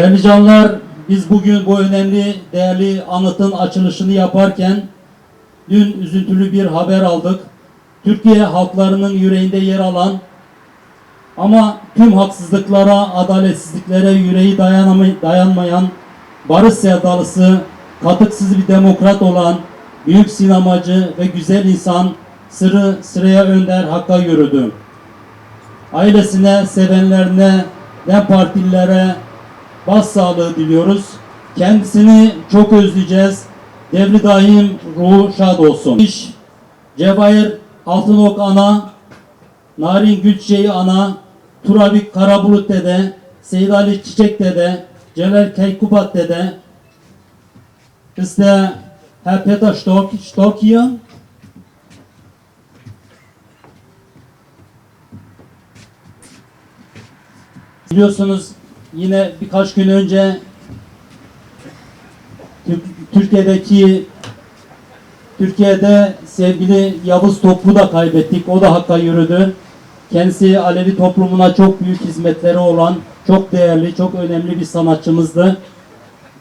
Değerli canlar, biz bugün bu önemli, değerli anıtın açılışını yaparken dün üzüntülü bir haber aldık. Türkiye halklarının yüreğinde yer alan ama tüm haksızlıklara, adaletsizliklere yüreği dayanmayan, barış sevdalısı, katıksız bir demokrat olan, büyük sinemacı ve güzel insan Sırrı Sıraya Önder Hakk'a yürüdü. Ailesine, sevenlerine, DEM partililere başsağlığı diliyoruz. Kendisini çok özleyeceğiz. Devri daim ruhu şad olsun. İş, Cevahir Altınok Ana, Narin Gülçeyi Ana, Turabik Karabulut Dede, Seyit Ali Çiçek Dede, Celal Keykubat Dede, işte Herr Peter Stork. Biliyorsunuz yine birkaç gün önce Tür- Türkiye'deki Türkiye'de sevgili Yavuz Toplu da kaybettik. O da Hakk'a yürüdü. Kendisi Alevi toplumuna çok büyük hizmetleri olan, çok değerli, çok önemli bir sanatçımızdı.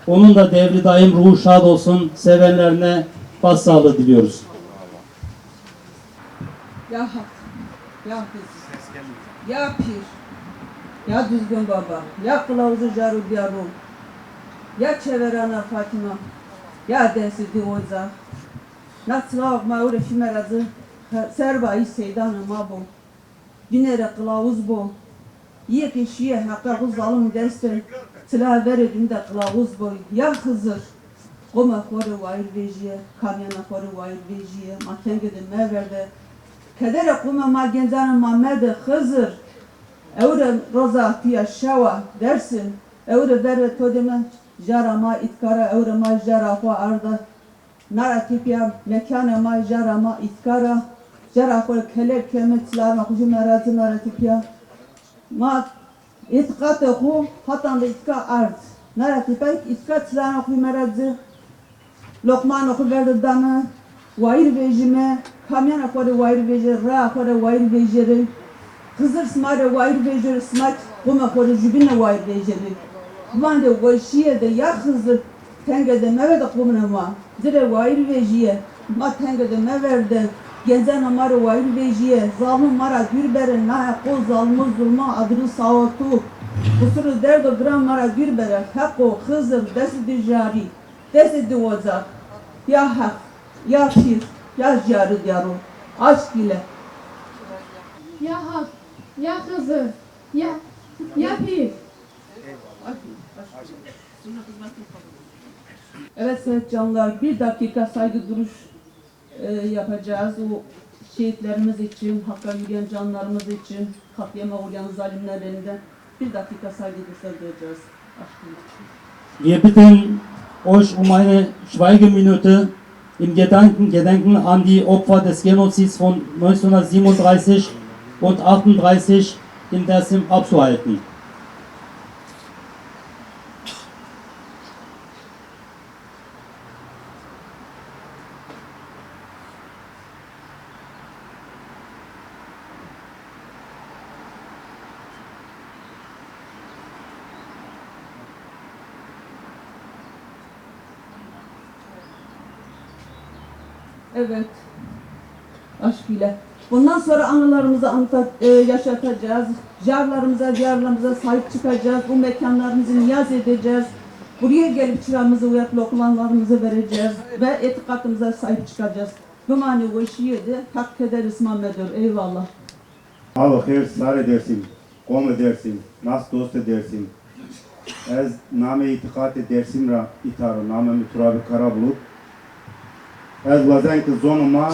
Onun da devri daim ruhu şad olsun. Sevenlerine başsağlığı diliyoruz. Ya Hak, ya Hız, ya Pir, ya Düzgün Baba, ya Kılavuzu Caru Diyaru, ya Çeverana Fatima, ya Densi Divoza, Natsılav Maure Fimerazı, Serbayi Seydanı Mabo, Dinere Kılavuz Bo, Yiye Keşiye Hakka bu zalim deste, Sıla veredinde Kılavuz Bo, ya Hızır, Goma Kore Vair Vejiye, Kamyana Kore Vair Vejiye, Matengede Meverde, Kedere kuma ma genzan Muhammed Hızır Evre roza piya şava dersin. Evre vere todeme Jara ma itkara. Evre ma jara ho arda. Nara tipiya mekane ma jara ma itkara. Jara ho kelek kemet silama kucu merazı nara tipiya Ma itkat hu hatan da itka ard. Nara tipiya itkat silama kucu merazı Lokman oku verdi dana Vair vejime. Kamyana kore vair vejere. Ra kore vair vejere Kızır smare vair vejere Smak kuma kore jubine vair vejere Kuman de vaşiye de ya kızır Tenge de meve de kumuna ma. Dire vair vejiye Ma tenge de mever de Genzen amare vair vejiye Zalmı mara gürbere Na ko zalmı zulma adını savatu Kusuru derdo gram mara gürbere Hakko kızır desi di jari Desi di oza Ya hak ya pir, ya ciğeri diyarı, aşk ile. Ya Hak, ya Hızır, ya, ya Pir. Evet sevgili canlar, bir dakika saygı duruş e, yapacağız. O şehitlerimiz için, hakka yürüyen canlarımız için, katliama uğrayan zalimler elinden bir dakika saygı duyacağız. Aşkıyla. Wir bitten euch um eine Schweigeminute im Gedanken, Gedenken an die Opfer des Genozids von 1937 und 38 in Dersim abzuhalten. Evet. Aşk ile. Bundan sonra anılarımızı anlat, e, yaşatacağız. Jarlarımıza, diyarlarımıza sahip çıkacağız. Bu mekanlarımızı niyaz edeceğiz. Buraya gelip çıramızı, uyaklı okulanlarımızı vereceğiz. Ve etikatımıza sahip çıkacağız. Bu mani o işi yedi. Hak ederiz Muhammed'dir. Eyvallah. Al xêr sar edersin, kom edersin, nas dost edersin. Ez name itikat edersin ra itaro, name mi turabi kara bulut. Ez vazen ki zonuma,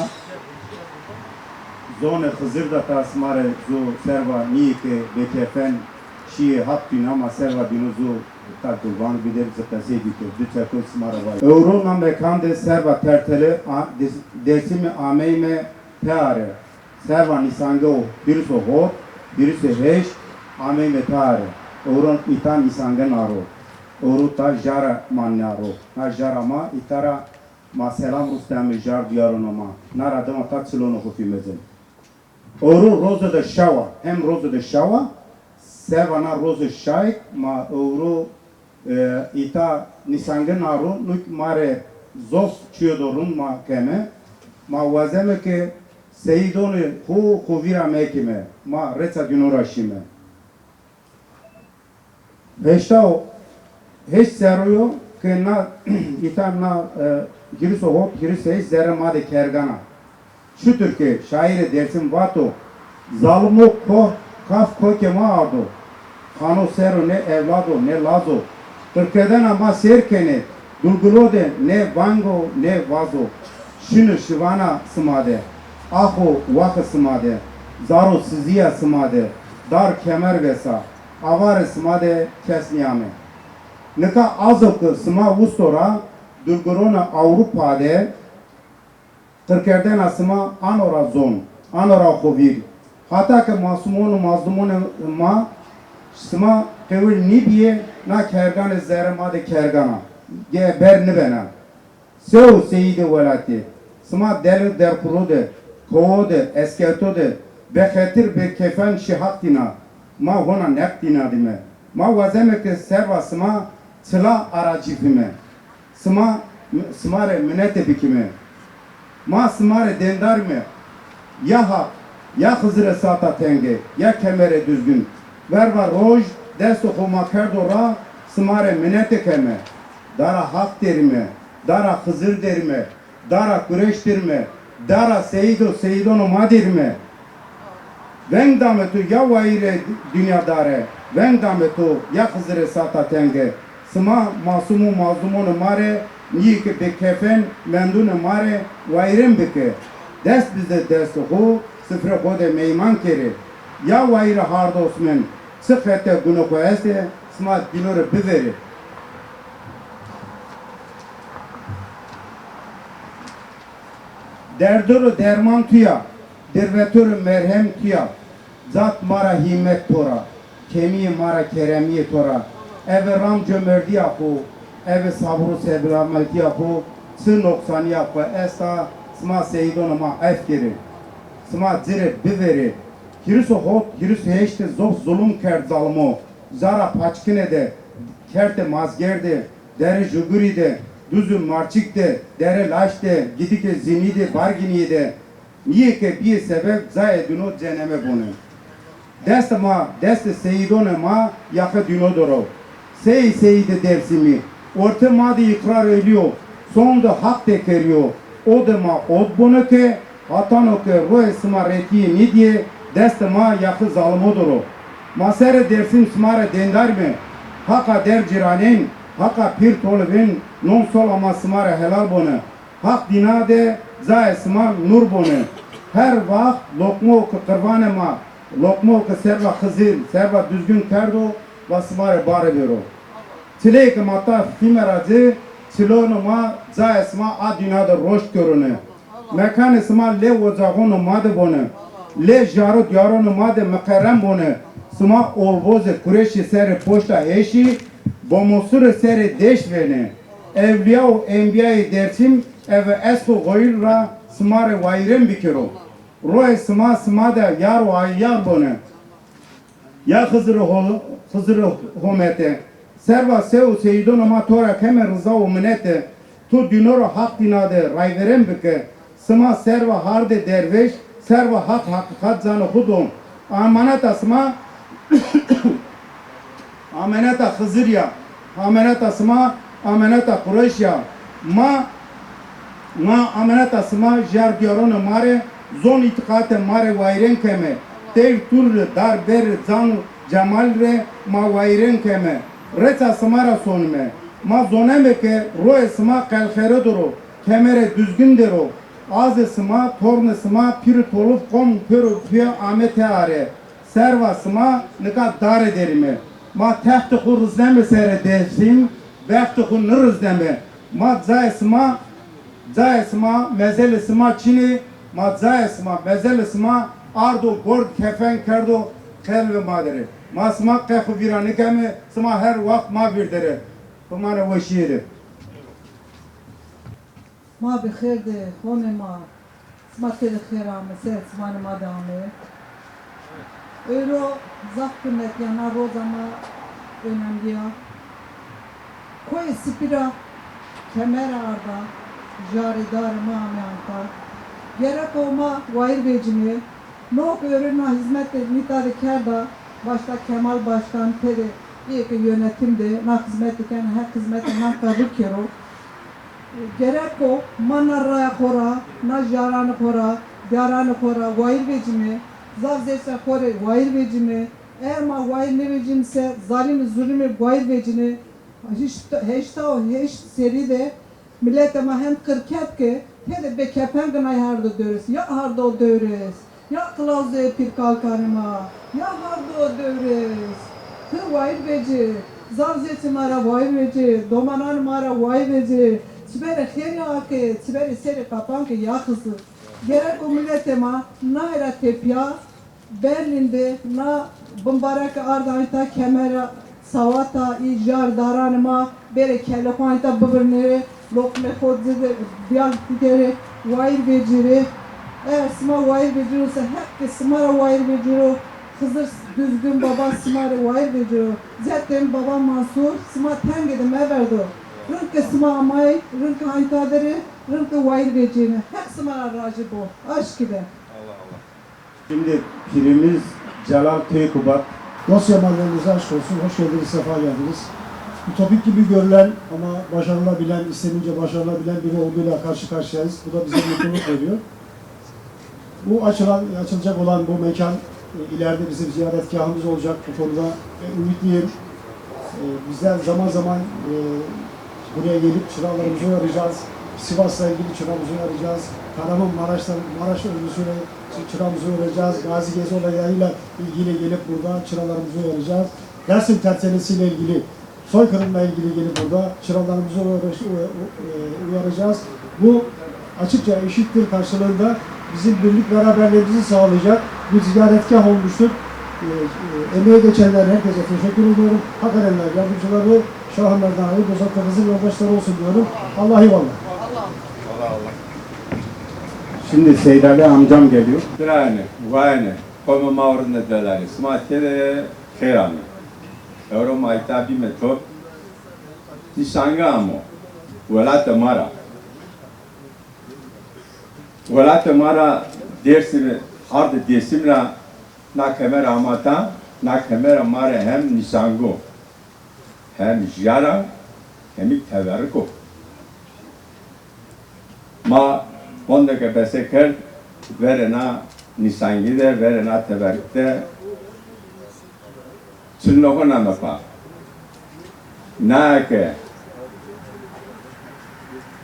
zone Hızır da tasmare zo serva niye ke betefen şiye haptün ama serva dinu zo tak durban bider zepese dike, düçe kul smara vay. Euro nam bekande serva tertele, desimi ameyme peare. Serva nisange o birisi hot, birisi heş, ame metare. Oron ita nisange naro. Oru ta jara man naro. Na jara ma itara ma selam rustem jar diyarona ma. Nara dama ta tsilono hufimezin. Oru roza da şava. Hem roza da şava. Serva na roza şayk ma oru e, ita nisangın aru nuk mare zos çiyodorun ma keme. Ma vazeme ke seyidonu hu huvira mekime. Ma reca dünora şime Heşta o hiç seruyo ke na ita na e, giriso hop giriso hiç zerre made kergana şu Türkiye şairi dersin vato. Zalmo ko kaf ko kema ardo. Hano sero ne evlado ne lazo. Türkiye'den ama serkene Dulgulode ne vango ne vazo. Şunu şivana smade Aho vakı smade Zaro siziya smade Dar kemer vesa. Avar smade kesniyame. Nika azok sma ustora Dulgurona Avrupa'de Türkiye'den asma anora zon Anora hovir Hatta ki masumonu mazlumonu ma Sma kevil nibiye na kergan zere ma de kergana. Ge ber ne bena Sev seyidi velati Sma del der kurude Kovode eskertode Bekhetir be kefen şihatina Ma hona nektina dime. Ma vazeme ke serva sma Sıla aracifime Sma Smare minete bikime. Ma smare dendar me Ya hak ya Hızır'e sata tenge ya kemere düzgün. Verva roj desto homa kerdora smare minete keme dara hak derime dara Hızır derime dara kureş derime dara seyido seyidono ma derime dametu ya vaire dünya dare ven dametu ya Hızır'e sata tenge. Sıma masumu mazlumunu mare niye ki bekefen mendunu mare vairem beke dest bizde dest hu sıfır kode meyman kere. Ya vaire harda osmen sıfete bunu koyeste sıma dinore biveri. Derdoro derman tuya, dervetörü merhem tuya, zat mara himmet tora, kemiği mara keremiye tora, eve ram cömerdi yapu, eve sabru sebirameti yapu, sı noksani yapu, esta sma seyidonu ma efkeri, sma zire biveri, Kiriso hot, kiriso heşte zop zulüm kert zalmo, zara paçkine de, kerte mazgerde, dere juguri de, düzü marçik de, dere laş de, gidike zini de, bargini de, niye ke bir sebep zaye düno ceneme bunu. Dest ma, dest seyidone ma, yakı düno doro. Sey seyide dersimi, orta ma de ikrar ediyor, son da hak tekeriyor. O da ma od bunu ke, hatano ke roe sma retiye ni diye, dest ma yakı zalmo doro. Masere dersim smare dendar mı? Haka der ciranen, haka pir tolvin, non sol ama smare helal bonu. Hak dinade, zaye smar nur bonu. Her vakt lokmo ke kırvane ma, lokmo ke serva hızır, serva düzgün kerdo, va smare vero. Çile ke mata fimeracı, çilonu ma, zaye sma a dinade roş görünü. Mekan sma le ocağını made bonu. Le jarut yaronu made mekarem bonu. Sma olvoze kureşi seri poşta eşi, bomosuru seri deş vene. Evliya o enbiyayı dersim, eve esko goyilra smare vayrem bikiro. Roy sma sma da yar o ay yar bonu. Ya Hızırı holu, Hızırı homete. Serva seu seydon ama tora kemer rıza o minete. Tu dinoro hak dinade ray verem bike. Sma serva harde derveş, serva hak hakikat zanı hudum. Amanat asma amenata Hızır ya, amenata asma, amenata Kureyş ya. Ma ma amenata asma jar diyoronu mare zon itikate mare vayren keme. Tev tur dar ber zan cemal re ma vayren keme. Reça smara sonme. Ma zoneme ke roe sma kalkhere duru. Kemere düzgün dero. Az sma torne sma pir tolup kom pür pür amete are. Serva sma nika dare derime. Ma tehti khuruz deme sere dersim. Vekti khur nırız deme. Ma zay sma zay sma mezel sma çini ma zay sma mezel sma ardo gord kefen kerdo kelve madere. Ma sma kekhu virani keme sma her vakt ma birdere. Bu mane veşiyeri. ما بخیر ده خون ما اسما تل خیر آمه سه اسمان ما دامه Euro zak kıymet yana roz ama önemli ya. Koy spira kemer arda jaridar mamyanta gerek olma vayır becimi nok ürüne hizmet mitari kerda başta Kemal Başkan peri ilk yönetimde na hizmet iken her hizmete na kabul kero gerek o. Manara kora na jarana kora jarana kora vayır becimi zavzese kore vayır becimi eğer ma vayır ne becimse zalim zulmü vayır becini hiç hiç hiç seride millet ama hem kırket ki hele be kepen gına hardo dövüş ya hardo dövüş ya kılavze pir kalkanıma ya hardo dövüş Tı vay beci. Zavzeti mara vay beci. Domanan mara vay beci. Sibere kheri ake sibere seri kapan ki ya kızı. Gerek o millet ama na era tepya Berlin'de na bombarak ardayta kemera savata ijar daranma bere kelle khoanta bıbırnere lokme khodzede biyal tigere vayir beciri eğer sma vayir becirse hep ki smara vayir beciro Hızır düzgün baba smara vayir beciro zaten baba Mansur sma tengede meverdo Rınkı sma amay, rınkı haytadere, rınkı vayir becini. Hep smara racı bu. Aşk gibi. Şimdi pirimiz Celal Teykubat Dosya mahallemenize aşk olsun. Hoş geldiniz, sefa geldiniz. Ütopik gibi görülen ama başarılabilen, istenince başarılabilen biri olduğuyla karşı karşıyayız. Bu da bize mutluluk veriyor. Bu açılan, açılacak olan bu mekan e, ileride bizim ziyaretgahımız olacak bu konuda. E, ümitliyim. E, bizler zaman zaman e, buraya gelip çıralarımızı uyaracağız. Sivas'la ilgili çıramızı uyaracağız. Kahramanmaraş'ta Maraş örgüsüyle çıramızı uyaracağız. Gazi Gezi olaylarıyla ilgili gelip burada çıralarımızı uyaracağız. Dersim tersenesiyle ilgili soykırımla ilgili gelip burada çıralarımızı uy- uyaracağız. Bu açıkça eşittir karşılığında bizim birlik beraberliğimizi sağlayacak bir ziyaretgah olmuştur. E, e, emeğe geçenler herkese teşekkür ediyorum. Hak edenler, yardımcıları, Şahanlardan ayıp uzaklarınızın yoldaşları olsun diyorum. Allah eyvallah. Şimdi Seyid Ali amcam geliyor. Trane, vajne, como maurne delari, smatere herani. Euro mai tabi me to. Nisangamo, wala tamara. Wala tamara dersimi, harde desimra na kamera amata, na kamera mare hem nisango. Hem jara, hem teverko. Ma onda ke beseker verena nisangide verena teberkte çınlohuna mapa na ke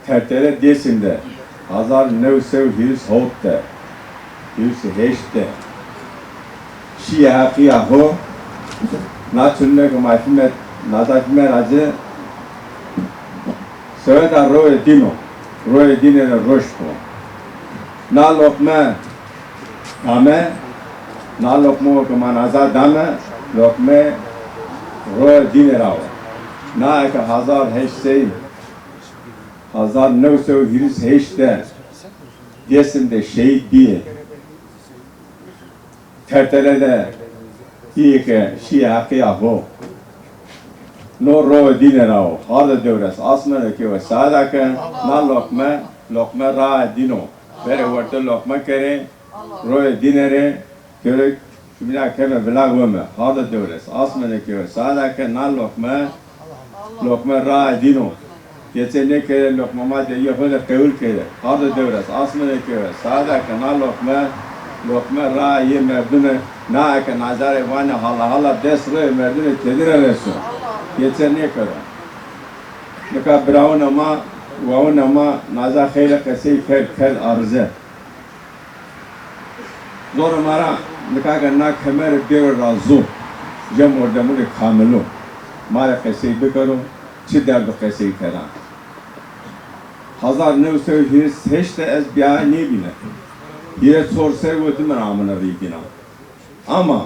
tertere desinde hazar nevsev hils hotte hils heşte. Şiye hakiya ho. Na çınne ke mafimet na takime acı Söyle roe dino, roe dine roşko. Na lokme dame, na lokmo ke manaza dame, lokme roe dine rao. Na ek hazar heşte, hazar nevse hiris heşte, desimde şehit diye. Tertelede diye ke şiye hakiya ho. No ro dine rao, harda devres, asmene ke ve sada ke, na lokme, lokme ra dino. Bere varte lokme kere, ro dinere, kere, Şumina keme vela veme, harda devres, asmene ke ve sada ke, na lokme, lokme ra dino. Geçen ne kere lokma ma de yefele kevül kere, harda devres, asmene ke ve sada ke, na lokme, lokme ra ye merdune, na ke nazare vane hala hala des re merdune tedire resu. Geçen ne kadar? Ne kadar bravo nama, vau nama, naza khayla kasey khayl khayl arze. Zor mara, ne kadar na kemer bir razu, cem orada mure kamilu. Mara kasey bikaro, çi derdo kasey kara. Hazar ne usev hirs heşte ez biya ne bine. Yine sor servetim ramına rikina. Ama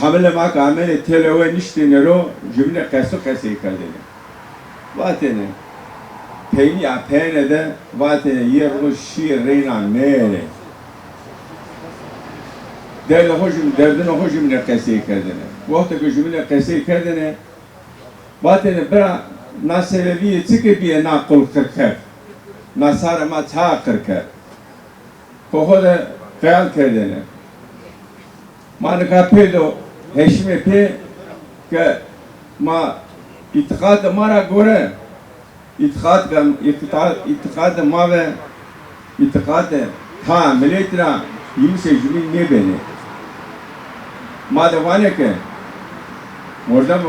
kamile ma kamile telewe niştine ro cümle kesu kesi kadene. Vatene peyni ya peyne de vatene yer o şiir reyna mere. Derle hoşum derdine hoşum ne kesi kadene. Hafta ki cümle kesi kadene Vatene bra na sebebi çıkı bir na kul kırkır. Na sarma çağ kırkır. Kohoda kıyal kerdene. Man kapedo heşme pe ke ma itikad mara göre itikad itikad itikad ma ve itikad ta milletira yimse jümin ne beni. Ma de vane ke Morda mı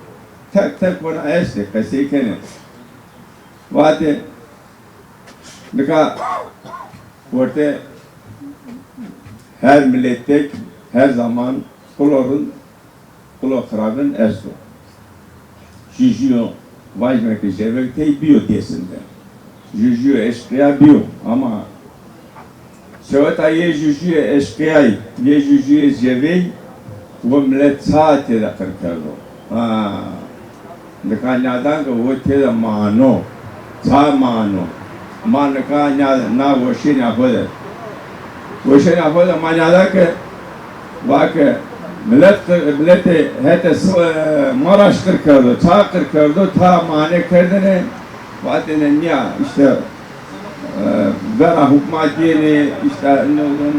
tek tek bunu eşli kesikeni. Vati nika orta her millettek her zaman kulorun kulokrabın eşli. Jijiyo vajmeki jevektey biyo desinde. Jijiyo eşkıya biyo ama Сьогодні є жужі ешкіяй, є жужі з'явий, во млецати, так кажу naka nyada ka wo te da mano sa mano ma naka nyada na wo shi na foda wo shi na foda ma nyada ka wa ka millet millet hete maraştır kırdı çağır kırdı ta mane kırdı ne vatene niye işte e, vera hukma diyene işte ne olan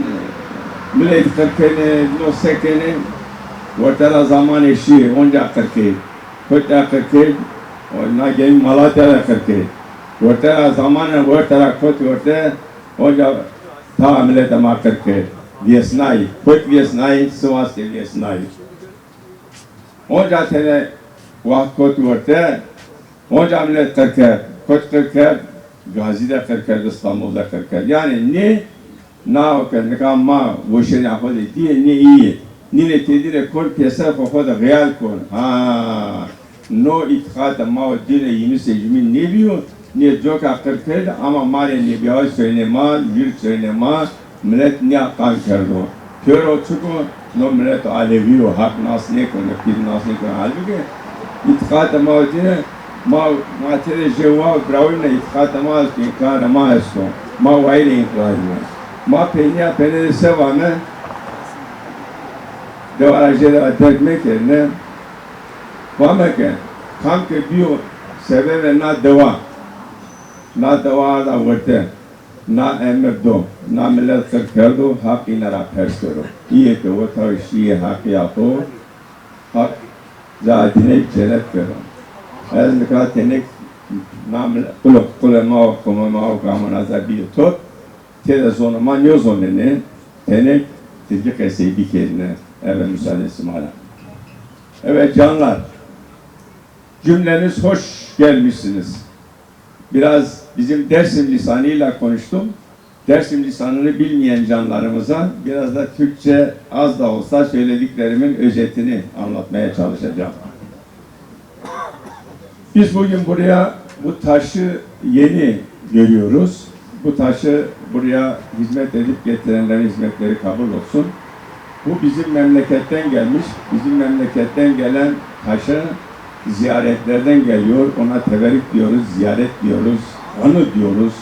millet kırkene no sekene Vatara zaman eşi onca kırkene kırkı, kırkta kırkı, na gelin Malatya'da kırkı. Ortada zaman ortada kut ortada onca ta millet ama kırkı. Viesnay, kut Viesnay, Sivas Viesnay. Onca tane vakit ortada, onca millet kırkı, kut kırkı, Gazi'de kırkı, İstanbul'da kırkı. Yani ne na o ne kama bu şey yapıyor diye ne iyi. nine tedire kol piyasa ko da real kon ha no itqat ma dine yini secmin ne diyor ne joka kırkır ama mare ne bir söyleme yürü söyleme millet ne kan kerdo kör o çıkı no millet alevi o hak nas ne kon pir nas ne kon halbuki itqat ma dine ma ma tere jeva bravo ne itqat ma ki kar ma esto ma vaile inkar ma penya pene sevame devarajede terkmek yerine vameke kanke biyo sebebe na deva na deva da vete na emir do na millet kır kerdo hak inara pers kero iye ke o tav şiye hak yapo hak zatine cennet kero ez nikah tenek na millet kulo kulo ma kuma ma kamana zabi tot tede zona man yo zonene tenek tilki keseyi kendine Evet müsaade hala. Evet canlar. Cümleniz hoş gelmişsiniz. Biraz bizim Dersim lisanıyla konuştum. Dersim lisanını bilmeyen canlarımıza biraz da Türkçe az da olsa söylediklerimin özetini anlatmaya çalışacağım. Biz bugün buraya bu taşı yeni görüyoruz. Bu taşı buraya hizmet edip getirenlerin hizmetleri kabul olsun. Bu bizim memleketten gelmiş, bizim memleketten gelen taşı ziyaretlerden geliyor. Ona teverik diyoruz, ziyaret diyoruz, anı diyoruz.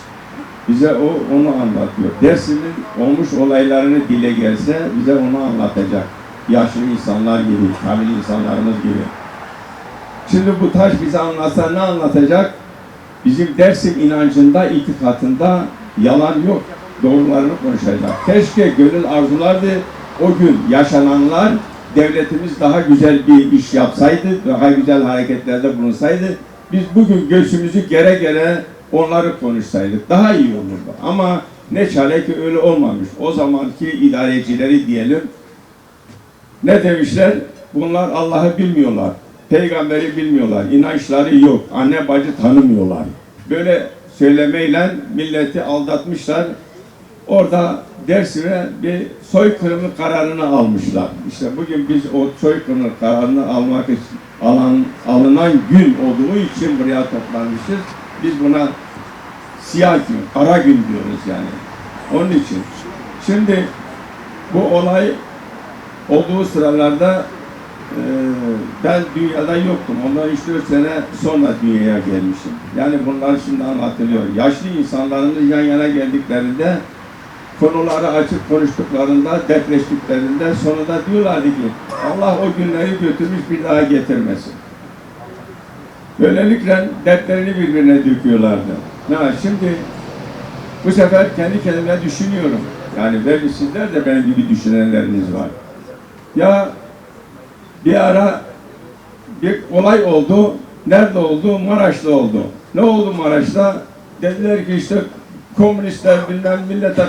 Bize o onu anlatıyor. Dersim'in olmuş olaylarını dile gelse bize onu anlatacak. Yaşlı insanlar gibi, kamil insanlarımız gibi. Şimdi bu taş bize anlatsa ne anlatacak? Bizim Dersim inancında, itikatında yalan yok. Doğrularını konuşacak. Keşke gönül arzulardı o gün yaşananlar devletimiz daha güzel bir iş yapsaydı, daha güzel hareketlerde bulunsaydı, biz bugün göğsümüzü gere gere onları konuşsaydık daha iyi olurdu. Ama ne çare ki öyle olmamış. O zamanki idarecileri diyelim. Ne demişler? Bunlar Allah'ı bilmiyorlar. Peygamberi bilmiyorlar. inançları yok. Anne bacı tanımıyorlar. Böyle söylemeyle milleti aldatmışlar. Orada Dersim'e bir soykırımı kararını almışlar. İşte bugün biz o soykırımı kararını almak için alan, alınan gün olduğu için buraya toplanmışız. Biz buna siyah gün, kara gün diyoruz yani. Onun için. Şimdi bu olay olduğu sıralarda e, ben dünyada yoktum. Ondan 3-4 sene sonra dünyaya gelmişim. Yani bunlar şimdi anlatılıyor. Yaşlı insanların yan yana geldiklerinde konuları açıp konuştuklarında, dertleştiklerinde sonunda diyorlardı ki Allah o günleri götürmüş bir daha getirmesin. Böylelikle dertlerini birbirine döküyorlardı. Ha, şimdi bu sefer kendi kendime düşünüyorum. Yani belki sizler de benim gibi düşünenleriniz var. Ya bir ara bir olay oldu. Nerede oldu? Maraş'ta oldu. Ne oldu Maraş'ta? Dediler ki işte komünistler bilmem millete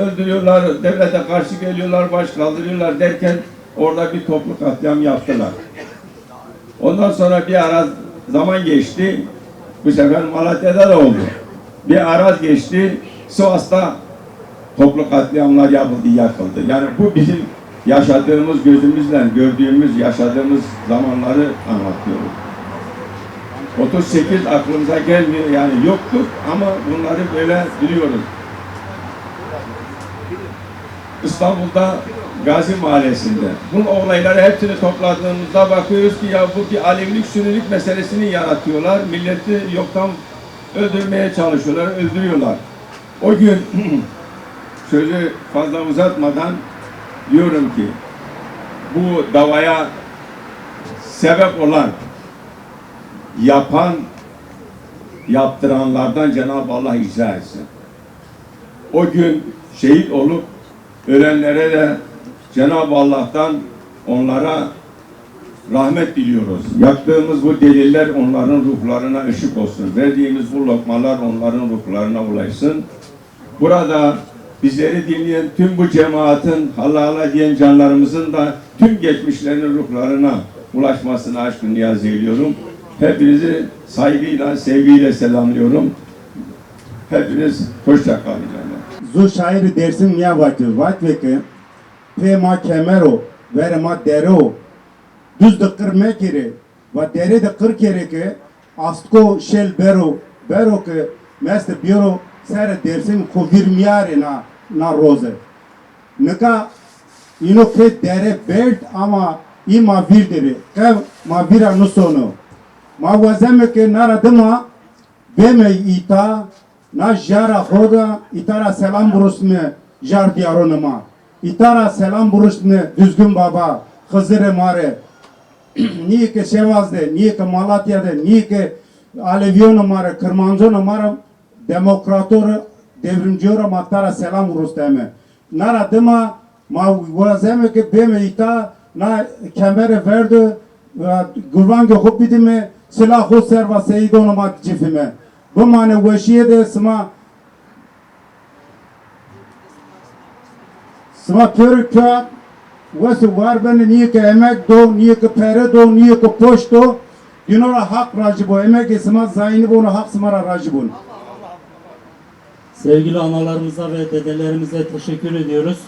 öldürüyorlar, devlete karşı geliyorlar, baş kaldırıyorlar derken orada bir toplu katliam yaptılar. Ondan sonra bir ara zaman geçti. Bu sefer Malatya'da da oldu. Bir araz geçti. Sivas'ta toplu katliamlar yapıldı, yakıldı. Yani bu bizim yaşadığımız, gözümüzle gördüğümüz, yaşadığımız zamanları anlatıyoruz. 38 aklımıza gelmiyor yani yoktuk ama bunları böyle biliyoruz. İstanbul'da Gazi Mahallesi'nde. Bu olayları hepsini topladığımızda bakıyoruz ki ya bu bir Alevilik, Sünnilik meselesini yaratıyorlar. Milleti yoktan öldürmeye çalışıyorlar, öldürüyorlar. O gün sözü fazla uzatmadan diyorum ki bu davaya sebep olan yapan yaptıranlardan Cenab-ı Allah icra etsin. O gün şehit olup ölenlere de Cenab-ı Allah'tan onlara rahmet diliyoruz. Yaktığımız bu deliller onların ruhlarına ışık olsun. Verdiğimiz bu lokmalar onların ruhlarına ulaşsın. Burada bizleri dinleyen tüm bu cemaatin halala diyen canlarımızın da tüm geçmişlerinin ruhlarına ulaşmasını aşkın niyaz ediyorum. Hepinizi saygıyla, sevgiyle selamlıyorum. Hepiniz hoşça kalın. Zu şairi dersin niye vakti? Vakti ki pema kemero verema dero düz de kırma kere ve deri de kır kere ki astko şel bero bero ki mest biro ser dersin ko virmiyare na na roze. Nika ino ke dere belt ama ima vir deri kev ma vira nusono ma vazeme ke naradima beme ita na jara hoda itara selam burusme jar diyaronuma itara selam burusme düzgün baba Hızırı mare. Niye ki Şevaz'de niye ki Malatya'da niye ki Aleviyon mare Kırmancı mare demokrator devrimci ma tara selam burusteme nara dima ma vazeme ki beme ita na kemere verdi gurvange hopidime silah ho serva seyidonu ma cifime bu mane veşiye de sma sma körü kağıt Vesi var beni niye ki emek do, niye ki pere do, niye ki poş do. Dinora hak racı bu. Emek esma zayini bunu hak smara racı bunu. Sevgili analarımıza ve dedelerimize teşekkür ediyoruz.